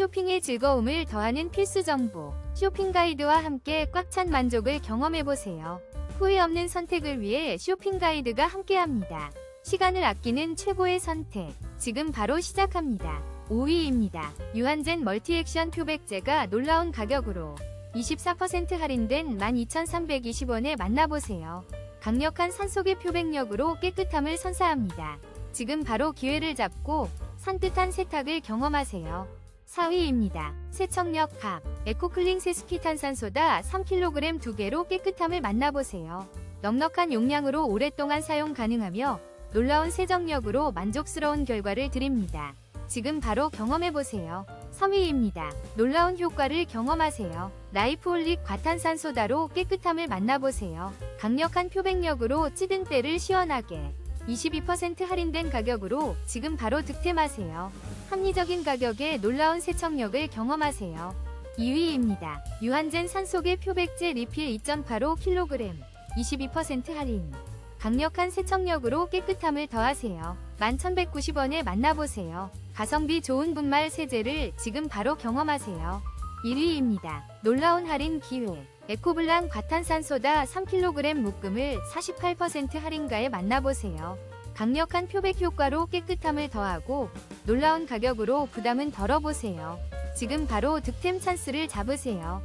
쇼핑의 즐거움을 더하는 필수 정보. 쇼핑 가이드와 함께 꽉 찬 만족을 경험해보세요. 후회 없는 선택을 위해 쇼핑 가이드가 함께합니다. 시간을 아끼는 최고의 선택. 지금 바로 시작합니다. 5위입니다. 유한젠 멀티액션 표백제가 놀라운 가격으로 24% 할인된 12,320원에 만나보세요. 강력한 산속의 표백력으로 깨끗함을 선사합니다. 지금 바로 기회를 잡고 산뜻한 세탁을 경험하세요. 4위입니다. 세척력 갑 에코클링 세스키 탄산소다 3kg 2개로 깨끗함을 만나보세요. 넉넉한 용량으로 오랫동안 사용 가능하며 놀라운 세정력으로 만족스러운 결과를 드립니다. 지금 바로 경험해보세요. 3위입니다. 놀라운 효과를 경험하세요. 라이프올릭 과탄산소다로 깨끗함을 만나보세요. 강력한 표백력으로 찌든 때를 시원하게 22% 할인된 가격으로 지금 바로 득템하세요. 합리적인 가격에 놀라운 세척력을 경험하세요. 2위입니다. 유한젠 산속의 표백제 리필 2.85kg 22% 할인 강력한 세척력으로 깨끗함을 더하세요. 11,190원에 만나보세요. 가성비 좋은 분말 세제를 지금 바로 경험하세요. 1위입니다. 놀라운 할인 기회. 에코블랑 과탄산소다 3kg 묶음을 48% 할인가에 만나보세요. 강력한 표백 효과로 깨끗함을 더하고 놀라운 가격으로 부담은 덜어보세요. 지금 바로 득템 찬스를 잡으세요.